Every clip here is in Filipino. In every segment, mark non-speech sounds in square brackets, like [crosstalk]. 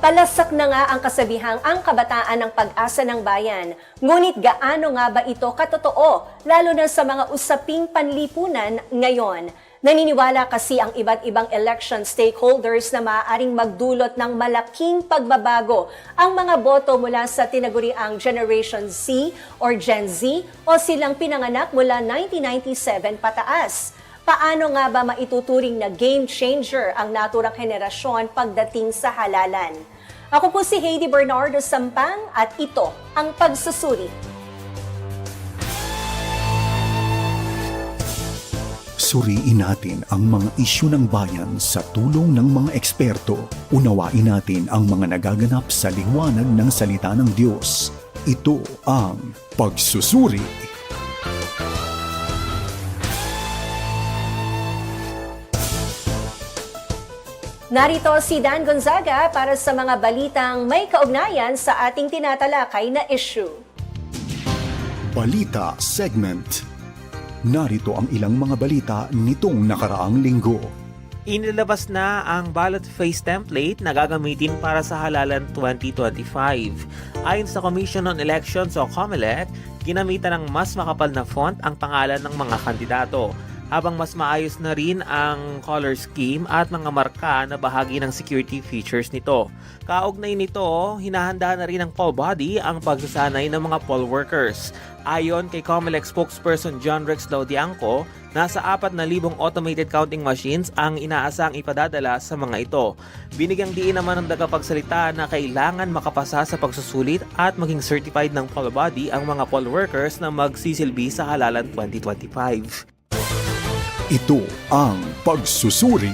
Palasak na nga ang kasabihang ang kabataan ng pag-asa ng bayan. Ngunit gaano nga ba ito katotoo, lalo na sa mga usaping panlipunan ngayon? Naniniwala kasi ang iba't ibang election stakeholders na maaaring magdulot ng malaking pagbabago ang mga boto mula sa tinaguriang Generation Z or Gen Z o silang pinanganak mula 1997 pataas. Paano nga ba maituturing na game changer ang naturang henerasyon pagdating sa halalan? Ako po si Heidi Bernardo Sampang at ito ang Pagsusuri. Suriin natin ang mga isyu ng bayan sa tulong ng mga eksperto. Unawain natin ang mga nagaganap sa liwanag ng salita ng Diyos. Ito ang Pagsusuri. Narito si Dan Gonzaga para sa mga balitang may kaugnayan sa ating tinatalakay na issue. Balita Segment Narito ang ilang mga balita nitong nakaraang linggo. Inilabas na ang ballot face template na gagamitin para sa halalan 2025. Ayon sa Commission on Elections o COMELEC, ginamitan ng mas makapal na font ang pangalan ng mga kandidato habang mas maayos na rin ang color scheme at mga marka na bahagi ng security features nito. Kaugnay nito, hinahanda na rin ng poll body ang pagsasanay ng mga poll workers. Ayon kay COMELEC spokesperson John Rex Laudianco, nasa 4,000 automated counting machines ang inaasang ipadadala sa mga ito. Binigyang diin naman ng tagapagsalita na kailangan makapasa sa pagsusulit at maging certified ng poll body ang mga poll workers na magsisilbi sa halalan 2025. Ito ang Pagsusuri.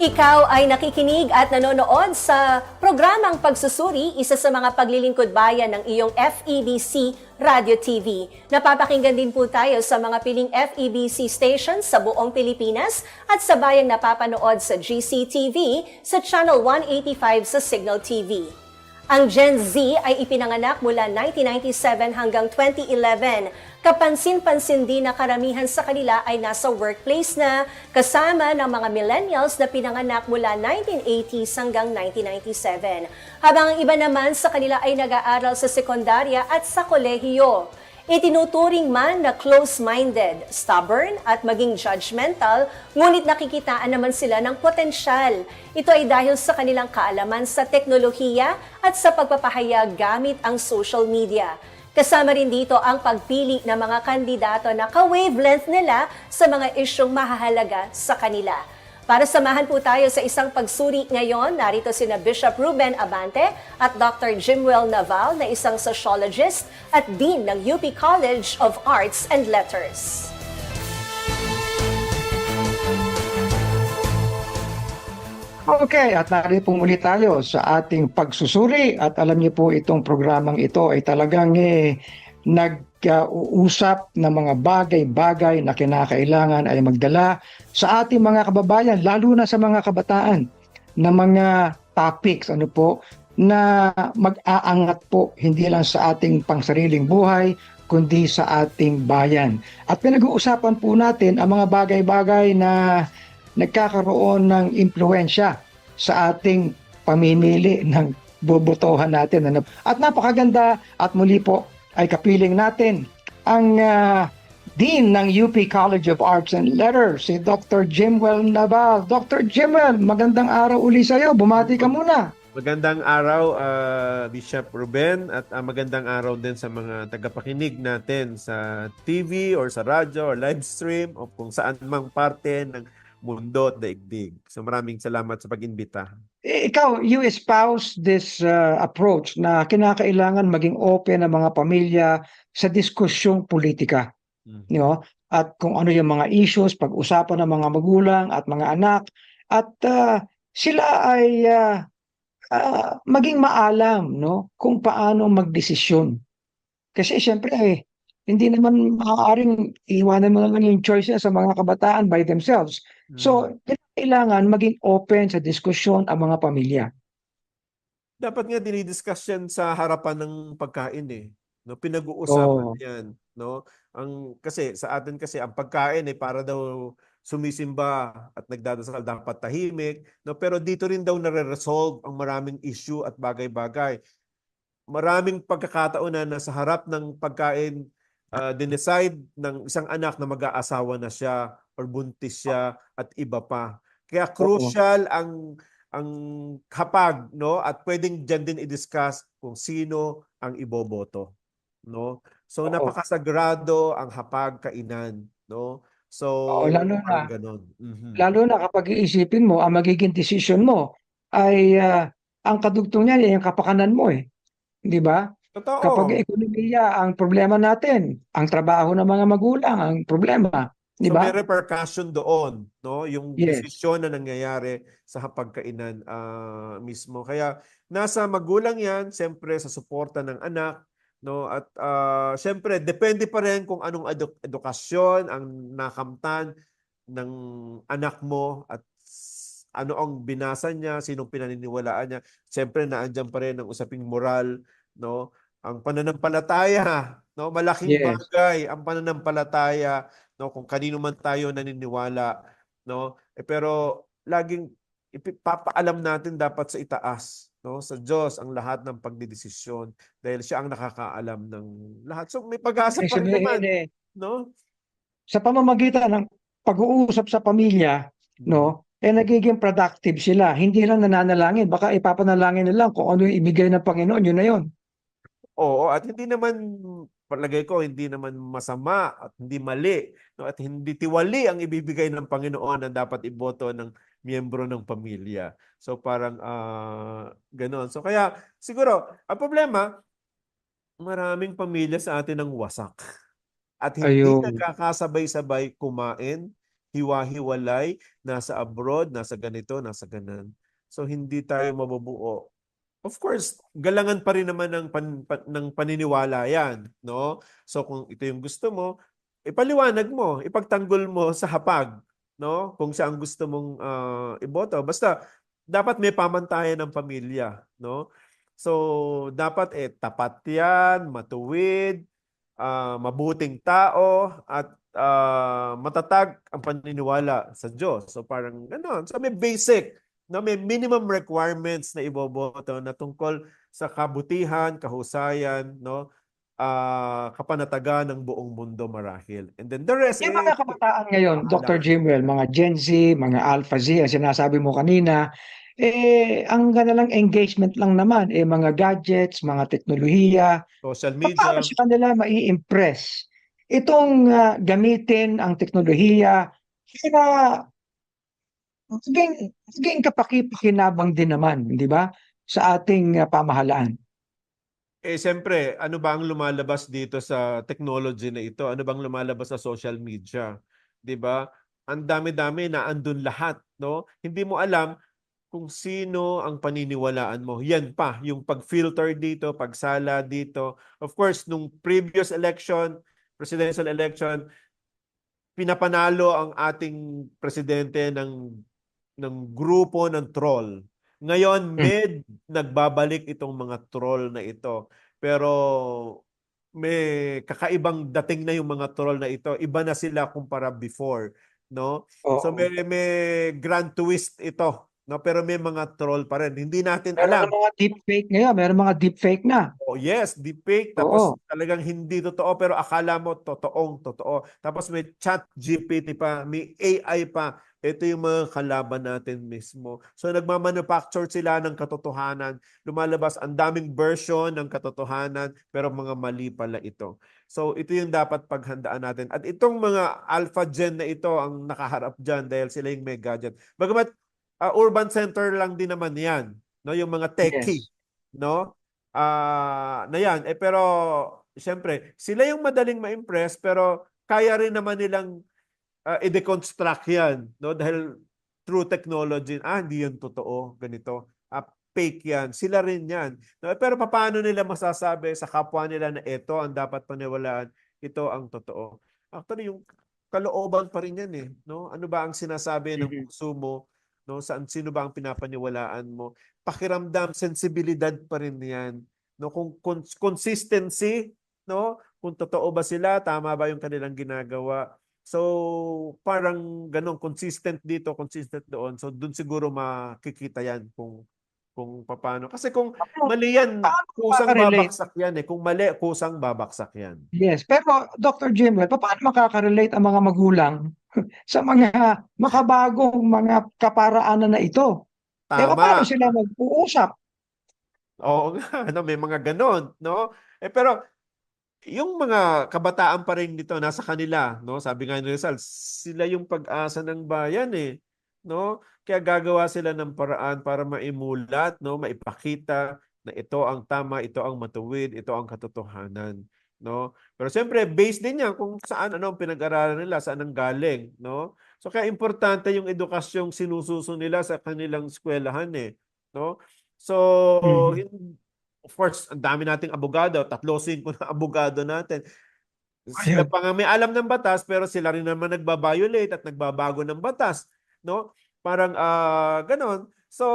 Ikaw ay nakikinig at nanonood sa programang Pagsusuri, isa sa mga paglilingkod bayan ng iyong FEBC Radio TV. Napapakinggan din po tayo sa mga piling FEBC stations sa buong Pilipinas at sa bayang napapanood sa GCTV sa Channel 185 sa Signal TV. Ang Gen Z ay ipinanganak mula 1997 hanggang 2011. Kapansin-pansin din na karamihan sa kanila ay nasa workplace na kasama ng mga millennials na pinanganak mula 1980s hanggang 1997. Habang ang iba naman sa kanila ay nag-aaral sa sekundarya at sa kolehiyo. Itinuturing man na close-minded, stubborn at maging judgmental, ngunit nakikitaan naman sila ng potensyal. Ito ay dahil sa kanilang kaalaman sa teknolohiya at sa pagpapahayag gamit ang social media. Kasama rin dito ang pagpili ng mga kandidato na ka-wavelength nila sa mga isyong mahahalaga sa kanila. Para samahan po tayo sa isang pagsuri ngayon, narito sina Bishop Ruben Abante at Dr. Jimwell Naval na isang sociologist at Dean ng UP College of Arts and Letters. Okay, at narito po muli tayo sa ating pagsusuri at alam niyo po itong programang ito ay talagang eh, nag-uusap ng mga bagay-bagay na kinakailangan ay magdala sa ating mga kababayan, lalo na sa mga kabataan, na mga topics ano po na mag-aangat po hindi lang sa ating pangsariling buhay kundi sa ating bayan. At pinag-uusapan po natin ang mga bagay-bagay na nagkakaroon ng impluensya sa ating pamimili ng bobotohan natin. Ano? At napakaganda at muli po ay kapiling natin ang ah, Dean ng UP College of Arts and Letters, si Dr. Jimwell Naval. Dr. Jimwell, magandang araw uli sa iyo. Bumati ka muna. Magandang araw, ah, Bishop Ruben, at ah, magandang araw din sa mga tagapakinig natin sa TV or sa radyo or live stream o kung saan mang parte ng mundo at daigdig. So maraming salamat sa pag-imbita. Eh, Ikaw, you espouse this uh, approach na kinakailangan maging open ang mga pamilya sa diskusyong politika. Mhm. no? At kung ano yung mga issues, pag-usapan ng mga magulang at mga anak at ah, sila ay ah, ah, maging maalam no kung paano magdesisyon. Kasi siyempre eh, hindi naman maaaring iwanan mo naman yung choices sa mga kabataan by themselves. So, kailangan maging open sa diskusyon ang mga pamilya. dapat nga dinidiscuss yan sa harapan ng pagkain eh. No, pinag-uusapan Oo. 'yan, no? Ang kasi sa atin kasi ang pagkain eh para daw sumisimba at nagdadasal dapat tahimik, no? Pero dito rin daw nare-resolve ang maraming issue at bagay-bagay. Maraming pagkakataon na nasa harap ng pagkain uh, dinecide ng isang anak na mag-aasawa na siya or buntis siya at iba pa. Kaya crucial ang ang kapag no at pwedeng diyan din i-discuss kung sino ang iboboto no so Oo. napakasagrado ang hapag kainan no so Oo, lalo na- ganon. Mhm. Lalo na kapag iisipin mo, ang magiging decision mo ay ah, ang kadugtong niyan ay ang kapakanan mo eh. Di ba? totoo Kapag ekonomiya ang problema natin, ang trabaho ng mga magulang ang problema. Di So ba? may repercussion doon, no? Yung Yes. desisyon na nangyayari sa hapagkainan ah, mismo. Kaya nasa magulang 'yan, siyempre sa suporta ng anak, no? At ah, siyempre depende pa rin kung anong edu- edukasyon ang nakamtan ng anak mo at ano ang binasa niya, sinong pinaniniwalaan niya. Siyempre naandyan pa rin ang usaping moral, no? Ang pananampalataya, no? Malaking Yes. bagay ang pananampalataya no kung kanino man tayo naniniwala no? Eh, pero laging ipapaalam natin dapat sa itaas no? Sa Diyos ang lahat ng pagdedesisyon dahil siya ang nakakaalam ng lahat. So may pag-asa pa rin naman eh, no? sa pamamagitan ng pag-uusap sa pamilya, no, eh nagiging productive sila. Hindi lang nananalangin, baka ipapanalangin na lang kung ano yung ibigay ng Panginoon, yun na yun. Oo, at hindi naman palagay ko hindi naman masama at hindi mali no at hindi tiwali ang ibibigay ng Panginoon na dapat iboto ng miyembro ng pamilya. So parang ah ganon. So kaya siguro ang problema maraming pamilya sa atin ang wasak. At hindi Ayun. nagkakasabay-sabay kumain, hiwa-hiwalay, nasa abroad, nasa ganito, nasa ganan. So hindi tayo mabubuo Of course, galangan pa rin naman ng, pan, pan- ng paniniwala yan, no? So kung ito yung gusto mo, ipaliwanag mo, ipagtanggol mo sa hapag, no? Kung siya ang gusto mong ah, iboto. Basta dapat may pamantayan ng pamilya, no? So dapat eh tapat 'yan, matuwid, ah, mabuting tao at ah, matatag ang paniniwala sa Diyos. So parang ganoon. So may basic no, may minimum requirements na iboboto na tungkol sa kabutihan, kahusayan, no, ah, kapanatagan ng buong mundo marahil. And then the rest Yung eh, mga kabataan ngayon. Dr. Jimwell, mga Gen Z, mga Alpha Z, ang sinasabi mo kanina, eh, ang lang engagement lang naman, eh, mga gadgets, mga teknolohiya, social media. paano sa kanila mai-impress itong ah, gamitin ang teknolohiya para maging, maging kapaki-pakinabang din naman, di ba, sa ating ah, pamahalaan. Eh, siyempre, ano ba ang lumalabas dito sa technology na ito? Ano bang lumalabas sa social media? 'Di ba? Ang dami-dami na andun lahat, no? Hindi mo alam kung sino ang paniniwalaan mo. Yan pa, yung pag-filter dito, pagsala dito. Of course, nung previous election, presidential election, pinapanalo ang ating presidente ng ng grupo ng troll. Ngayon, med nagbabalik itong mga troll na ito. Pero may kakaibang dating na yung mga troll na ito. Iba na sila kumpara before, no? Oo. So may may grand twist ito, no? Pero may mga troll pa rin. Hindi natin Meron alam. mga deepfake ngayon, meron mga deepfake na. Oh, yes, deepfake. Tapos Oo. talagang hindi totoo pero akala mo totoong totoo. Tapos may chat GPT pa, may AI pa. Ito yung mga kalaban natin mismo. So nagmamanufacture sila ng katotohanan. Lumalabas ang daming version ng katotohanan pero mga mali pala ito. So ito yung dapat paghandaan natin. At itong mga alpha gen na ito ang nakaharap dyan dahil sila yung may gadget. Bagamat ah, urban center lang din naman yan. No? Yung mga techie. Yes. No? Ah, na yan. Eh pero siyempre, sila yung madaling ma-impress pero kaya rin naman nilang ah, i-deconstruct yan, no? Dahil through technology, ah, hindi yan totoo, ganito. Ah, fake yan. Sila rin yan. No? Pero paano nila masasabi sa kapwa nila na ito ang dapat paniwalaan, ito ang totoo. Actually, yung kalooban pa rin yan eh. No? Ano ba ang sinasabi ng Mhm. puso mo? No? Saan, sino ba ang pinapaniwalaan mo? Pakiramdam, sensibilidad pa rin yan. No? Kung cons- consistency, no? Kung totoo ba sila, tama ba yung kanilang ginagawa? So, parang ganun, consistent dito, consistent doon. So, dun siguro makikita yan kung kung paano. Kasi kung mali yan, kusang babaksak yan eh. Kung mali, kusang babaksak yan. Yes, pero Dr. Jimwell, paano makaka-relate ang mga magulang [laughs] sa mga makabagong mga kaparaanan na ito? Eh, Tama. paano sila mag-uusap? Oo nga, [laughs] ano, may mga ganon, no? Eh, pero, yung mga kabataan pa rin dito, nasa kanila, no? Sabi nga ni Rizal, sila yung pag-asa ng bayan eh, no? Kaya gagawa sila ng paraan para maimulat, no? Maipakita na ito ang tama, ito ang matuwid, ito ang katotohanan, no? Pero siyempre, based din yan kung saan ano ang pinag-aralan nila, saan ang galing, no? So kaya importante yung edukasyong sinususo nila sa kanilang eskwelahan eh, no? So, Mhm. hin- of course, ang dami nating abogado, tatlo, singko na abogado natin. Sila Ayun. pa nga may alam ng batas, pero sila rin naman nagbabiolate at nagbabago ng batas, no? Parang ah ganon. So,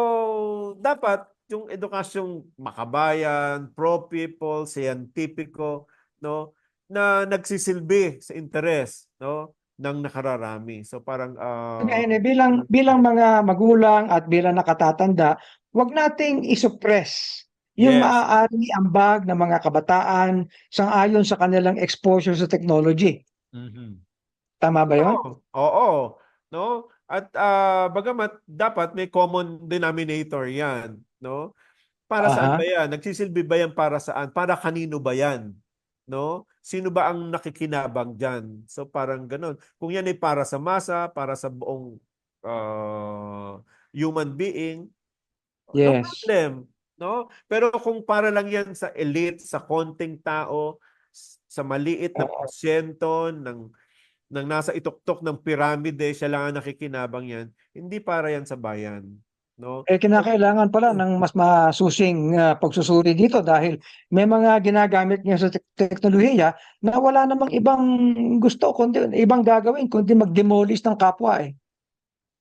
dapat yung edukasyong makabayan, pro-people, scientifico, no? Na nagsisilbi sa interes, no? ng nakararami. So parang ah Ngayon, eh, bilang bilang mga magulang at bilang nakatatanda, wag nating isuppress yung Yes. maaari ambag ng mga kabataan sang-ayon sa kanilang exposure sa technology. Mhm. Tama ba 'yon? Oo, oo, no? At ah, bagamat dapat may common denominator 'yan, no? Para saan Aha. ba 'yan? Nagsisilbi ba 'yan para saan? Para kanino ba 'yan? No? Sino ba ang nakikinabang diyan? So parang gano'n. Kung 'yan ay para sa masa, para sa buong ah, human being, no Yes. problem, no? Pero kung para lang 'yan sa elite, sa konting tao, sa maliit na porsyento ng ng nasa ituktok ng piramide, siya lang ang nakikinabang yan, hindi para yan sa bayan. No? Eh kinakailangan pala ng mas masusing ah, pagsusuri dito dahil may mga ginagamit niya sa tek- teknolohiya na wala namang ibang gusto kundi ibang gagawin kundi mag-demolish ng kapwa eh.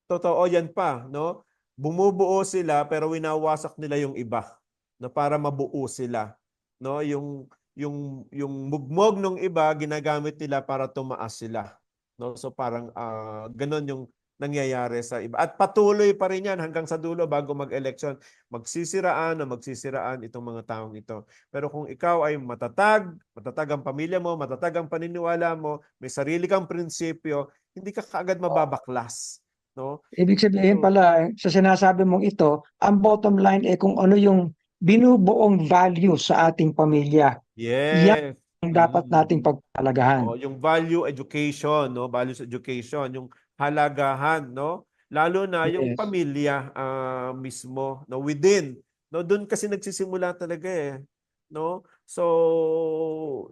Totoo yan pa, no? Bumubuo sila pero winawasak nila yung iba na para mabuo sila, no? Yung yung yung mugmog ng iba ginagamit nila para tumaas sila, no? So parang ah, ganon yung nangyayari sa iba. At patuloy pa rin yan hanggang sa dulo bago mag-election. Magsisiraan na magsisiraan itong mga taong ito. Pero kung ikaw ay matatag, matatag ang pamilya mo, matatag ang paniniwala mo, may sarili kang prinsipyo, hindi ka kaagad mababaklas. No? Ibig sabihin pala eh, sa sinasabi mong ito, ang bottom line eh kung ano yung binubuong value sa ating pamilya Yes. Ang dapat Mm. nating pagpalagahan. Oh, yung value education, no? Values education, yung halagahan, no? Lalo na yung Yes. pamilya ah, mismo, no? Within, no? Doon kasi nagsisimula talaga eh, no? So,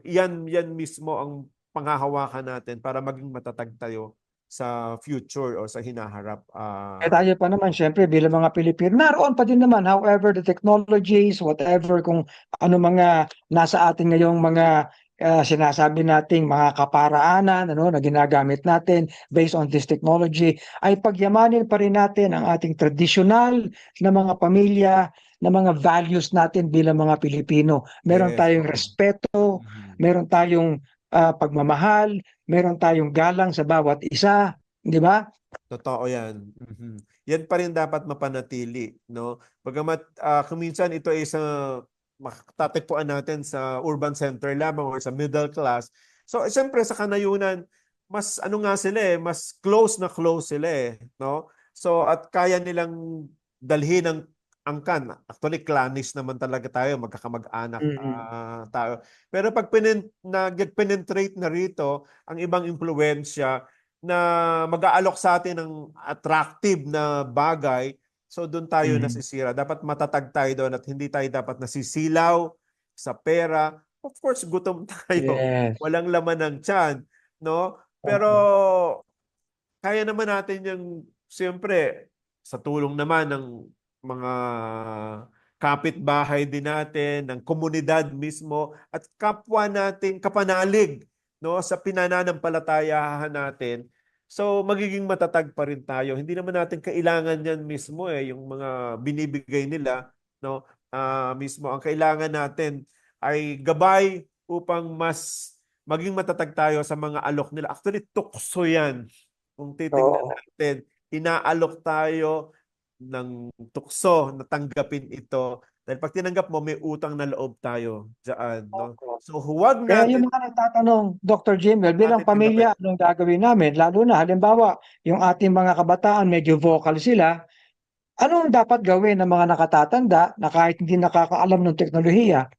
yan yan mismo ang panghahawakan natin para maging matatag tayo sa future o sa hinaharap. ah, Eh tayo pa naman syempre bilang mga Pilipino, naroon pa din naman however the technologies, whatever kung ano mga nasa atin ngayong mga ah, sinasabi nating mga kaparaanan ano na ginagamit natin based on this technology ay pagyamanin pa rin natin ang ating traditional na mga pamilya na mga values natin bilang mga Pilipino. Meron Yes, tayong respeto, mhm. meron tayong ah, pagmamahal, meron tayong galang sa bawat isa, di ba? Totoo yan. Mhm. Yan pa rin dapat mapanatili, no? Bagamat ah, kung minsan ito ay sa matatagpuan natin sa urban center lamang or sa middle class. So, eh, siyempre sa kanayunan, mas ano nga sila eh, mas close na close sila eh, no? So, at kaya nilang dalhin ang angkan. Actually, clannish naman talaga tayo, magkakamag-anak Mhm. ah, tayo. Pero pag pinin, nag-penetrate na rito ang ibang impluensya, na mag-aalok sa atin ng attractive na bagay, so doon tayo Mhm. nasisira. Dapat matatag tayo doon at hindi tayo dapat nasisilaw sa pera. Of course, gutom [laughs] tayo. Yes. Walang laman ng tiyan, no? Pero kaya naman natin yung siyempre sa tulong naman ng mga kapitbahay din natin, ng komunidad mismo at kapwa natin kapanalig no sa pinananampalatayahan natin. So magiging matatag pa rin tayo. Hindi naman natin kailangan yan mismo eh yung mga binibigay nila no ah, mismo ang kailangan natin ay gabay upang mas maging matatag tayo sa mga alok nila. Actually, tukso yan. Kung titingnan natin, inaalok tayo ng tukso na tanggapin ito. Dahil pag tinanggap mo, may utang na loob tayo dyan. No? So huwag Kaya natin yung mga nagtatanong, Dr. Jimwell, bilang pamilya, anong gagawin namin? Lalo na, halimbawa, yung ating mga kabataan, medyo vocal sila, anong dapat gawin ng mga nakatatanda na kahit hindi nakakaalam ng teknolohiya?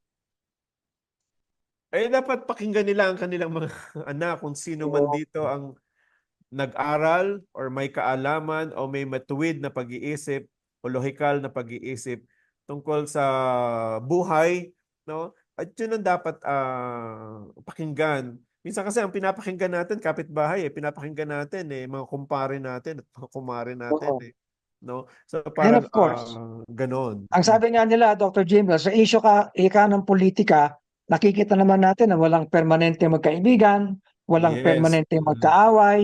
Eh, dapat pakinggan nila ang kanilang mga [laughs] anak kung sino man dito ang nag-aral or may kaalaman o may matuwid na pag-iisip o lohikal na pag-iisip tungkol sa buhay, no? At yun ang dapat ah, pakinggan. Minsan kasi ang pinapakinggan natin, kapitbahay, eh, pinapakinggan natin eh, mga kumpare natin at mga kumare natin Oo. eh. No? So parang of course. ah, ganon. Ang sabi nga nila, Dr. Jimwell, sa issue ka, ika ng politika, nakikita naman natin na walang permanente magkaibigan, walang Yes. permanente Mm. magkaaway,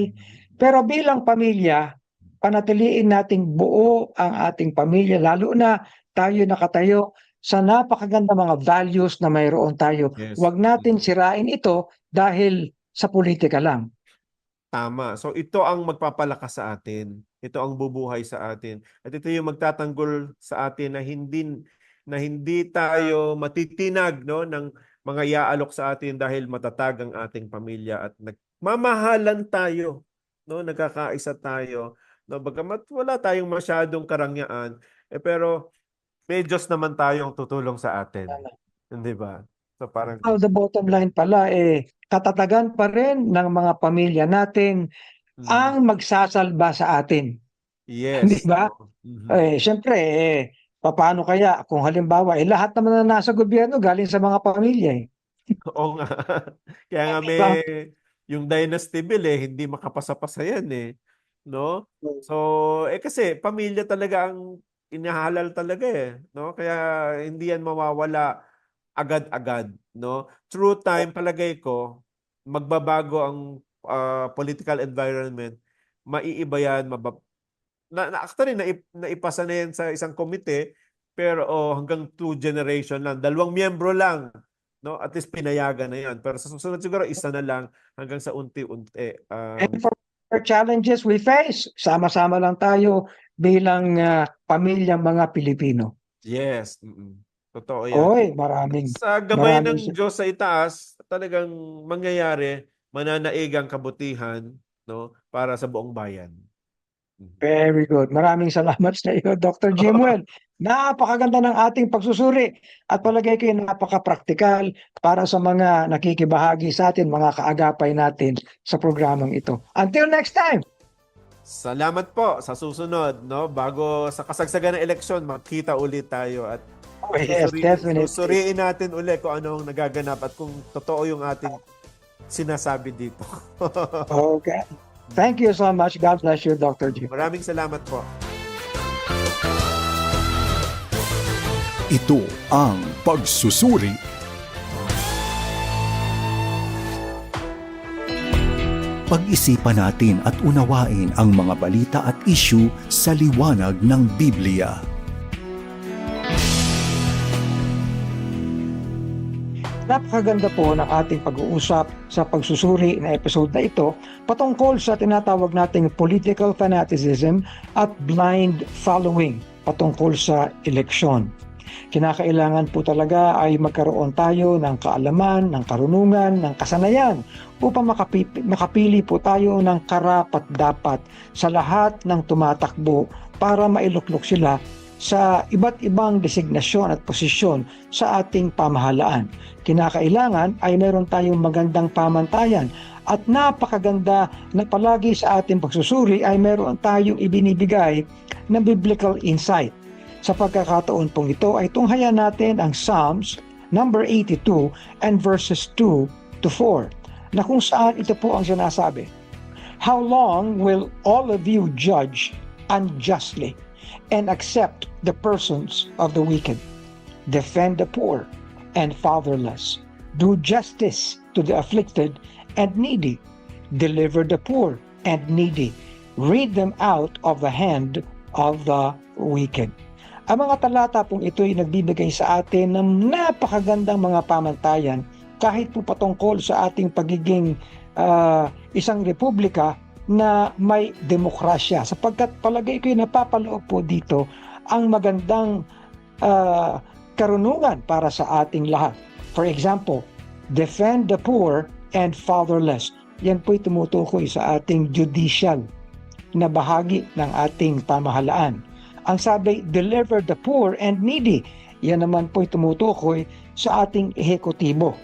pero bilang pamilya, panatiliin nating buo ang ating pamilya, lalo na tayo nakatayo sa napakaganda mga values na mayroon tayo. Yes. Huwag natin sirain ito dahil sa politika lang. Tama. So ito ang magpapalakas sa atin. Ito ang bubuhay sa atin. At ito yung magtatanggol sa atin na hindi na hindi tayo matitinag no ng mga iaalok sa atin dahil matatag ang ating pamilya at nagmamahalan tayo no nagkakaisa tayo no bagamat wala tayong masyadong karangyaan eh pero may Diyos naman tayong tutulong sa atin. Hindi ba? So parang Now, the bottom line pala, eh, katatagan pa rin ng mga pamilya natin mm, ang magsasalba sa atin. yes. di ba? Mhm. Eh, syempre, eh, paano kaya kung halimbawa, eh, lahat naman na nasa gobyerno galing sa mga pamilya eh. Oo nga. [laughs] Kaya nga may? Yung dynasty bill eh, hindi makapasa-pasa yan eh. No? Hmm. So, eh kasi pamilya talaga ang inahalal talaga eh. No? Kaya hindi yan mawawala agad-agad. No? Through time, palagay ko, magbabago ang ah, political environment. Maiiba yan. Mabab- na, na, actually, naip, naipasa na yan sa isang komite, pero oh, hanggang two generation lang. Dalawang miyembro lang no? At least pinayagan na yan pero sa susunod siguro isa na lang hanggang sa unti-unti um, And for the challenges we face, sama-sama lang tayo bilang ah, pamilyang mga Pilipino. yes mm-mm. totoo yan. Oy, maraming sa gabay maraming ng Diyos sa itaas talagang mangyayari mananaig ang kabutihan no? Para sa buong bayan Very good. Maraming salamat sa iyo, Dr. Jimwell. [laughs] Napakaganda ng ating pagsusuri at palagay ko yung napaka-praktikal para sa mga nakikibahagi sa atin, mga kaagapay natin sa programang ito. Until next time! salamat po sa susunod no bago sa kasagsagan ng eleksyon magkita ulit tayo at Oh, yes, susuri- definitely. susuriin natin ulit kung anong nagaganap at kung totoo yung ating sinasabi dito [laughs] Okay. Thank you so much. God bless you, Dr. Jim. maraming salamat po Ito ang pagsusuri. Pag-isipan natin at unawain ang mga balita at issue sa liwanag ng Biblia. Napakaganda po ng ating pag-uusap sa pagsusuri na episode na ito patungkol sa tinatawag nating political fanaticism at blind following patungkol sa eleksyon. Kinakailangan po talaga ay magkaroon tayo ng kaalaman, ng karunungan, ng kasanayan upang makapi- makapili po tayo ng karapat dapat sa lahat ng tumatakbo para mailuklok sila sa iba't ibang designasyon at posisyon sa ating pamahalaan. Kinakailangan ay meron tayong magandang pamantayan at napakaganda na palagi sa ating pagsusuri ay meron tayong ibinibigay na biblical insight. Sa pagkakataon pong ito ay tunghayan natin ang Psalms number 82 and verses 2 to 4 na kung saan ito po ang sinasabi. How long will all of you judge unjustly and accept the persons of the wicked? Defend the poor and fatherless. Do justice to the afflicted and needy. Deliver the poor and needy. Read them out of the hand of the wicked. Ang mga talata pong ito ay nagbibigay sa atin ng napakagandang mga pamantayan kahit po patungkol sa ating pagiging ah, isang republika na may demokrasya sapagkat palagay ko napapaloob po dito ang magandang ah, karunungan para sa ating lahat. For example, defend the poor and fatherless. Yan po'y tumutukoy sa ating judicial na bahagi ng ating pamahalaan. Ang sabi, deliver the poor and needy. Yan naman po'y tumutukoy sa ating ehekutibo.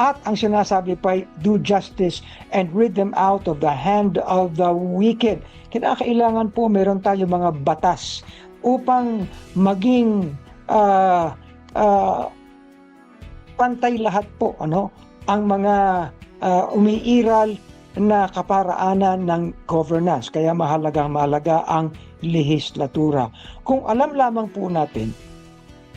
At ang sinasabi pa, do justice and rid them out of the hand of the wicked. Kinakailangan po meron tayo mga batas upang maging ah, ah, pantay lahat po ano ang mga ah, umiiral na kaparaanan ng governance. Kaya mahalagang mahalaga ang lehislatura. Kung alam lamang po natin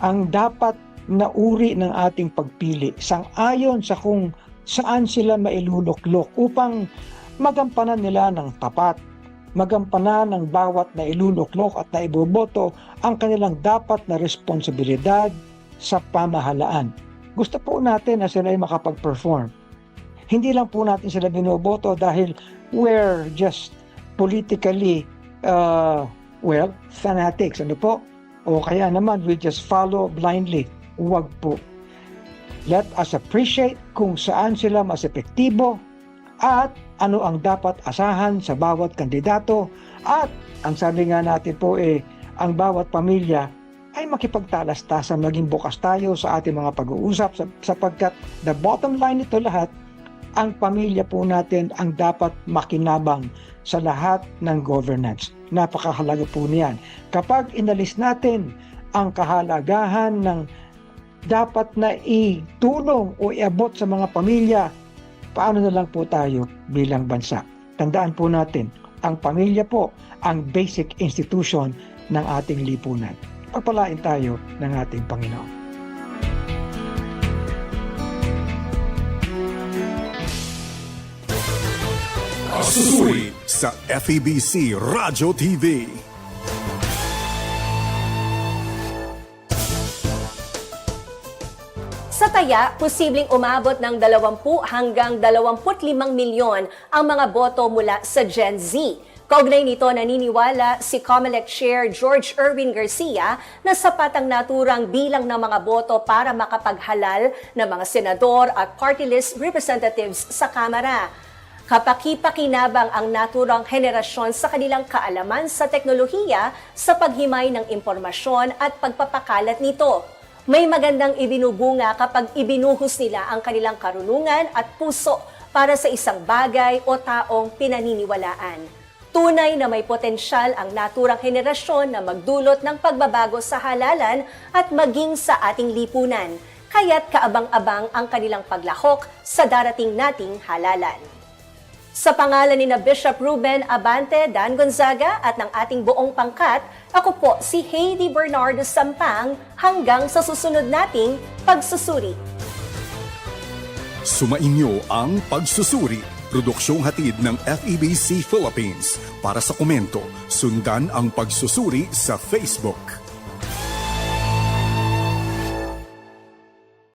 ang dapat na uri ng ating pagpili sang-ayon sa kung saan sila mailuluklok upang magampanan nila ng tapat, magampanan ng bawat na iluluklok at na iboboto ang kanilang dapat na responsibilidad sa pamahalaan. Gusto po natin na sila ay makapag-perform. Hindi lang po natin sila binoboto dahil we're just politically, uh, well, fanatics. Ano po? O kaya naman, we just follow blindly. Huwag po. Let us appreciate kung saan sila mas epektibo at ano ang dapat asahan sa bawat kandidato at ang sabi nga natin po eh, ang bawat pamilya ay makipagtalastasan, maging bukas tayo sa ating mga pag-uusap sap- sapagkat the bottom line nito lahat, ang pamilya po natin ang dapat makinabang sa lahat ng governance. Napakahalaga po niyan. Kapag inalis natin ang kahalagahan ng dapat na itulong o iabot sa mga pamilya, paano na lang po tayo bilang bansa? Tandaan po natin, ang pamilya po ang basic institution ng ating lipunan. Pagpalain tayo ng ating Panginoon. Susuri sa FEBC Radio TV. Sa taya, posibleng umabot ng 20 hanggang 25 milyon ang mga boto mula sa Gen Z. Kaugnay nito, naniniwala si COMELEC Chair George Erwin Garcia na sapat ang naturang bilang ng mga boto para makapaghalal ng mga senador at party list representatives sa Kamara. Kapaki-pakinabang ang naturang henerasyon sa kanilang kaalaman sa teknolohiya sa paghimay ng impormasyon at pagpapakalat nito. May magandang ibinubunga kapag ibinuhos nila ang kanilang karunungan at puso para sa isang bagay o taong pinaniniwalaan. Tunay na may potensyal ang naturang henerasyon na magdulot ng pagbabago sa halalan at maging sa ating lipunan. Kaya't kaabang-abang ang kanilang paglahok sa darating nating halalan. Sa pangalan ni na Bishop Ruben Abante Dan Gonzaga at ng ating buong pangkat, ako po si Heidi Bernardo Sampang hanggang sa susunod nating pagsusuri. Sumainyo ang Pagsusuri, produksyong hatid ng FEBC Philippines. Para sa komento, sundan ang pagsusuri sa Facebook.